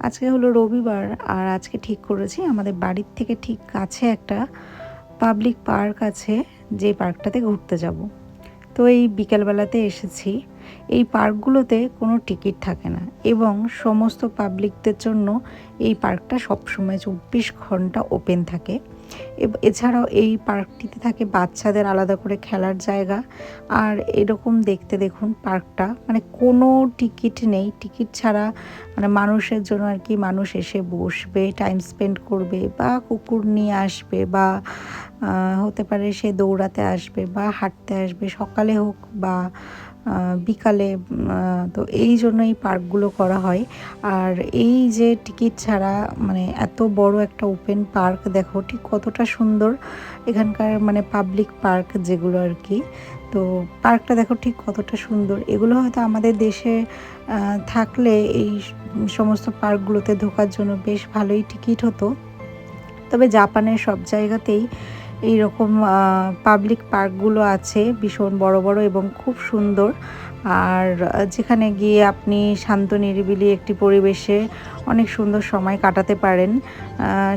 আজকে হলো রবিবার আর আজকে ঠিক করেছি। আমাদের বাড়ির থেকে ঠিক কাছে একটা পাবলিক পার্ক আছে, যে পার্কটাতে ঘুরতে যাব। তো এই বিকালবেলাতে এসেছি। এই পার্কগুলোতে কোনো টিকিট থাকে না এবং সমস্ত পাবলিকদের জন্য এই পার্কটা সবসময় চব্বিশ ঘণ্টা ওপেন থাকে। এছাড়াও এই পার্কটিতে থাকে বাচ্চাদের আলাদা করে খেলার জায়গা। আর এরকম দেখতে দেখুন পার্কটা মানে কোনো টিকিট নেই। টিকিট ছাড়া মানে মানুষের জন্য আর কি মানুষ এসে বসবে, টাইম স্পেন্ড করবে বা কুকুর নিয়ে আসবে বা হতে পারে সে দৌড়াতে আসবে বা হাঁটতে আসবে, সকালে হোক বা বিকালে তো এই জন্য এই পার্কগুলো করা হয়। আর এই যে টিকিট ছাড়া মানে এত বড় একটা ওপেন পার্ক, দেখো ঠিক কতটা সুন্দর এখানকার মানে পাবলিক পার্ক যেগুলো আর কি। তো পার্কটা দেখো ঠিক কতটা সুন্দর। এগুলো হয়তো আমাদের দেশে থাকলে এই সমস্ত পার্কগুলোতে ঢোকার জন্য বেশ ভালোই টিকিট হতো। তবে জাপানের সব জায়গাতেই এই রকম পাবলিক পার্কগুলো আছে, ভীষণ বড় বড় এবং খুব সুন্দর। আর যেখানে গিয়ে আপনি শান্ত নিরিবিলি একটি পরিবেশে অনেক সুন্দর সময় কাটাতে পারেন।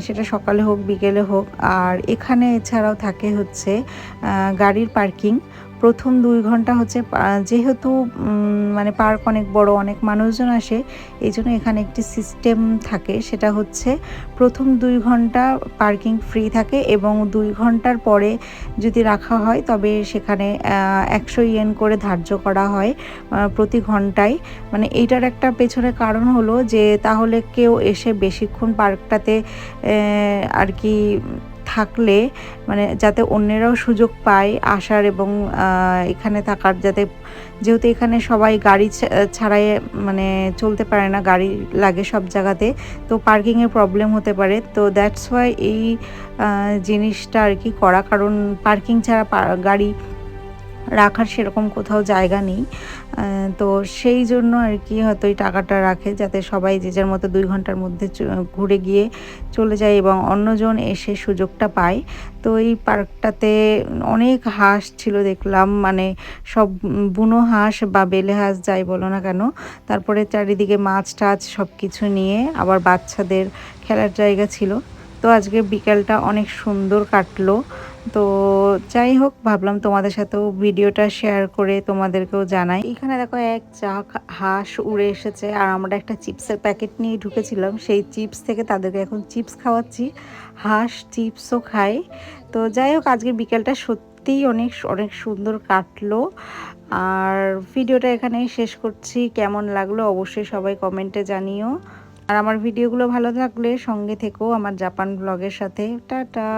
সেটা সকালে হোক, বিকেলে হোক। আর এখানে এছাড়াও থাকে হচ্ছে গাড়ির পার্কিং। প্রথম দুই ঘণ্টা হচ্ছে যেহেতু মানে পার্ক অনেক বড়, অনেক মানুষজন আসে এই জন্য এখানে একটি সিস্টেম থাকে। সেটা হচ্ছে, প্রথম দুই ঘণ্টা পার্কিং ফ্রি থাকে এবং দুই ঘণ্টার পরে যদি রাখা হয়, তবে সেখানে একশো ইয়েন করে ধার্য করা হয় প্রতি ঘন্টায়। মানে এইটার একটা পেছনে কারণ হলো যে, তাহলে কেউ এসে বেশিক্ষণ পার্কটাতে আর কি থাকলে মানে যাতে অন্যেরাও সুযোগ পায় আসার এবং এখানে থাকার, যাতে যেহেতু এখানে সবাই গাড়ি ছাড়াই মানে চলতে পারে না, গাড়ি লাগে সব জায়গাতে, তো পার্কিংয়ের প্রবলেম হতে পারে। তো দ্যাটস ওয়াই এই জিনিসটা আর কি করা। কারণ পার্কিং ছাড়া গাড়ি রাখার সেরকম কোথাও জায়গা নেই। তো সেই জন্য আর কি হয়তো এই টাকাটা রাখে যাতে সবাই যে যার মতো দুই ঘণ্টার মধ্যে ঘুরে গিয়ে চলে যায় এবং অন্যজন এসে সুযোগটা পায়। তো এই পার্কটাতে অনেক হাঁস ছিল দেখলাম মানে সব বুনো হাঁস বা বেলে হাঁস যাই বলো না কেন, তারপরে চারিদিকে মাছ টাছ সব কিছু নিয়ে আবার বাচ্চাদের খেলার জায়গা ছিল। তো আজকে বিকালটা অনেক সুন্দর কাটলো। তো যাই হোক ভাবলাম তোমাদের সাথেও ভিডিওটা শেয়ার করে তোমাদেরকেও জানাই। এখানে দেখো এক চাক হাঁস উড়ে এসেছে আর আমরা একটা চিপসের প্যাকেট নিয়ে ঢুকেছিলাম। সেই চিপস থেকে তাদেরকে এখন চিপস খাওয়াচ্ছি, হাঁস চিপসও খায় তো যাই হোক আজকে বিকেলটা সত্যিই অনেক অনেক সুন্দর কাটলো। আর ভিডিওটা এখানেই শেষ করছি। কেমন লাগল অবশ্যই সবাই কমেন্টে জানিও। আর আমার ভিডিওগুলো ভালো থাকলে সঙ্গে থেকেও আমার জাপান ব্লগের সাথে। টাটা!